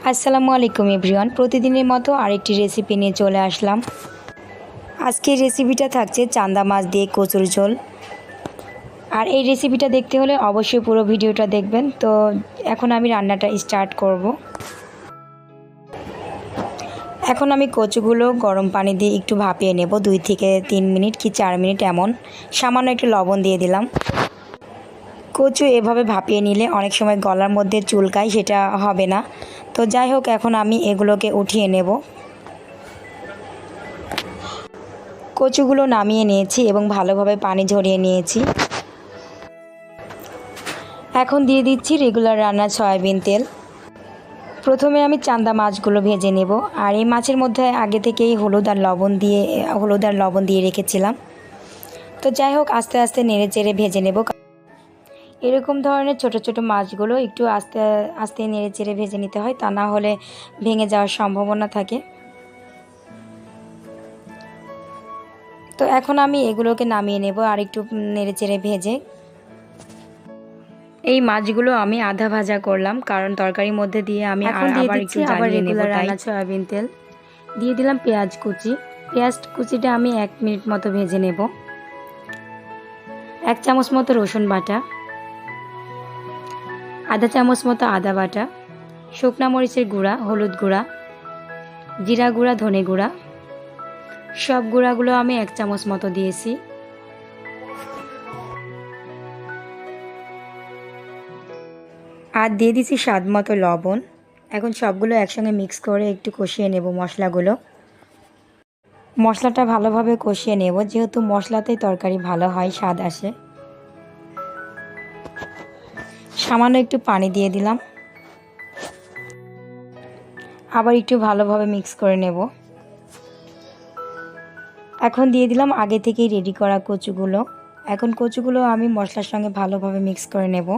আসসালামু আলাইকুম, এভরিওয়ান। প্রতিদিনের মতো আরেকটি রেসিপি নিয়ে চলে আসলাম। আজকের রেসিপিটা থাকছে চান্দা মাছ দিয়ে কচুর ঝোল। আর এই রেসিপিটা দেখতে হলে অবশ্যই পুরো ভিডিওটা দেখবেন। তো এখন আমি রান্নাটা স্টার্ট করব। এখন আমি কচুগুলো গরম পানি দিয়ে একটু ভাপিয়ে নেব। দুই থেকে তিন মিনিট কি চার মিনিট এমন। সামান্য একটু লবণ দিয়ে দিলাম। কচু এভাবে ভাপিয়ে নিলে অনেক সময় গলার মধ্যে চুলকায়, সেটা হবে না। তো যাই হোক, এখন আমি এগুলোকে উঠিয়ে নেব। কচুগুলো নামিয়ে নিয়েছি এবং ভালোভাবে পানি ঝরিয়ে নিয়েছি। এখন দিয়ে দিচ্ছি রেগুলার রান্না সয়াবিন তেল। প্রথমে আমি চান্দা মাছগুলো ভেজে নেব। আর এই মাছের মধ্যে আগে থেকেই হলুদ আর লবণ দিয়ে, হলুদ আর লবণ দিয়ে রেখেছিলাম। তো যাই হোক, আস্তে আস্তে নেড়ে চেড়ে ভেজে নেব। এরকম ধরনের ছোট ছোট মাছগুলো একটু আস্তে আস্তে নেড়ে চেড়ে ভেজে নিতে হয় তা না হলে ভেঙে যাওয়ার সম্ভাবনা থাকে। তো এখন আমি এগুলোকে নামিয়ে নেব আর একটু নেড়ে চেড়ে ভেজে। এই মাছগুলো আমি আধা ভাজা করলাম কারণ তরকারির মধ্যে দিয়ে আমি আবার একটু জ্বালিয়ে নেব রান্না সয়াবিন তেল। দিয়ে দিলাম পেঁয়াজ কুচি। পেঁয়াজ কুচিটা আমি এক মিনিট মতো ভেজে নেব। এক চামচ মতো রসুন বাটা। আধা চামচ মতো আদা বাটা, শুকনা মরিচের গুঁড়া, হলুদ গুঁড়া, জিরা গুঁড়া, ধনে গুঁড়া। সব গুঁড়াগুলো আমি এক চামচ মতো দিয়েছি। আর দিয়ে দিছি স্বাদ মতো লবণ। এখন সবগুলো একসঙ্গে মিক্স করে একটু কষিয়ে নেব মশলাগুলো। মশলাটা ভালোভাবে কষিয়ে নেব, যেহেতু মশলাতেই তরকারি ভালো হয়, স্বাদ আসে। সামান্য একটু পানি দিয়ে দিলাম। আবার একটু ভালোভাবে মিক্স করে নেব। এখন দিয়ে দিলাম আগে থেকেই রেডি করা কচুগুলো। এখন কচুগুলো আমি মশলার সঙ্গে ভালোভাবে মিক্স করে নেব।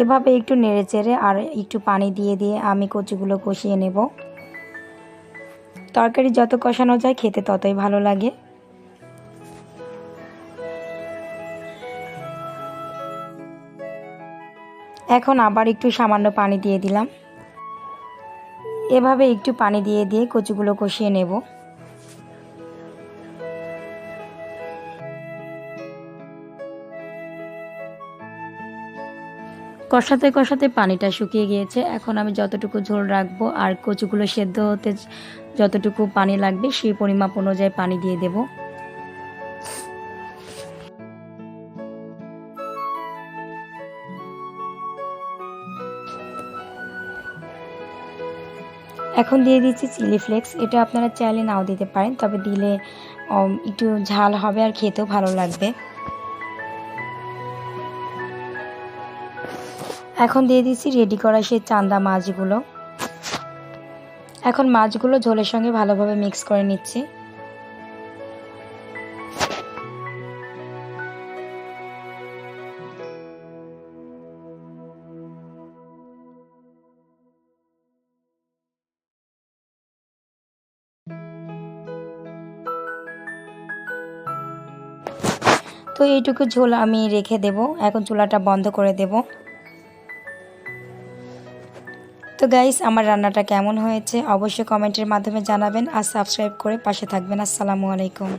এভাবে একটু নেড়ে চেড়ে আর একটু পানি দিয়ে দিয়ে আমি কচুগুলো কষিয়ে নেব। তরকারি যত কষানো যায় খেতে ততই ভালো লাগে। এখন আবার একটু সামান্য পানি দিয়ে দিলাম। এভাবে একটু পানি দিয়ে দিয়ে কচুগুলো কষিয়ে নেব। কষাতে কষাতে পানিটা শুকিয়ে গিয়েছে। এখন আমি যতটুকু ঝোল রাখব আর কচুগুলো সেদ্ধ হতে যতটুকু পানি লাগবে সেই পরিমাপ অনুযায়ী পানি দিয়ে দেব। এখন দিয়ে দিচ্ছি চিলি ফ্লেক্স। এটা আপনারা চাইলে নাও দিতে পারেন, তবে দিলে একটু ঝাল হবে আর খেতেও ভালো লাগবে। এখন দিয়ে দিচ্ছি রেডি করা সেই চান্দা মাছগুলো। এখন মাছগুলো ঝোলের সঙ্গে ভালোভাবে মিক্স করে নিচ্ছি। তো এইটুকু ঝোল আমি রেখে দেব। এখন চুলাটা বন্ধ করে দেব। তো গাইস আমার রান্নাটা কেমন হয়েছে অবশ্যই কমেন্টের মাধ্যমে জানাবেন আর সাবস্ক্রাইব করে পাশে থাকবেন। আসসালামু আলাইকুম।